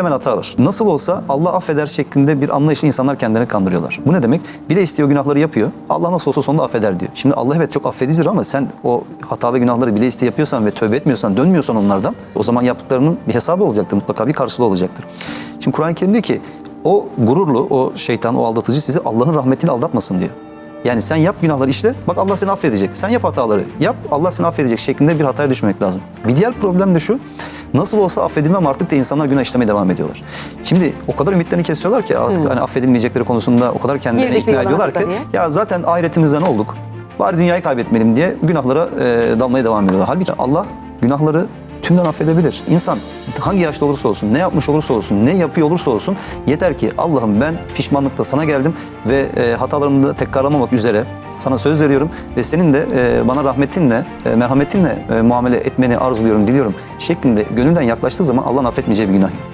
temel hatalar. Nasıl olsa Allah affeder şeklinde bir anlayışla insanlar kendilerini kandırıyorlar. Bu ne demek? Bile istiyor günahları yapıyor. Allah nasıl olsa sonunda affeder diyor. Şimdi Allah evet çok affedicidir ama sen o hata ve günahları bile isteye yapıyorsan ve tövbe etmiyorsan, dönmüyorsan onlardan o zaman yaptıklarının bir hesabı olacaktır. Mutlaka bir karşılığı olacaktır. Şimdi Kur'an-ı Kerim diyor ki o gururlu, o şeytan, o aldatıcı sizi Allah'ın rahmetini aldatmasın diyor. Yani sen yap günahları işle, bak Allah seni affedecek. Sen yap hataları, yap Allah seni affedecek şeklinde bir hataya düşmek lazım. Bir diğer problem de şu, nasıl olsa affedilmem artık da insanlar günah işlemeye devam ediyorlar. Şimdi o kadar ümitlerini kesiyorlar ki artık hani affedilmeyecekleri konusunda o kadar kendilerini Girdik ikna ediyorlar ki diye. ya zaten ahiretimizden olduk. Bari dünyayı kaybetmeyelim diye günahlara e, dalmaya devam ediyorlar. Halbuki Allah günahları tümden affedebilir. İnsan hangi yaşta olursa olsun, ne yapmış olursa olsun, ne yapıyor olursa olsun yeter ki Allah'ım ben pişmanlıkla sana geldim ve e, hatalarımı da tekrarlamamak üzere sana söz veriyorum ve senin de e, bana rahmetinle, e, merhametinle e, muamele etmeni arzuluyorum, diliyorum şeklinde gönülden yaklaştığı zaman Allah'ın affetmeyeceği bir günah.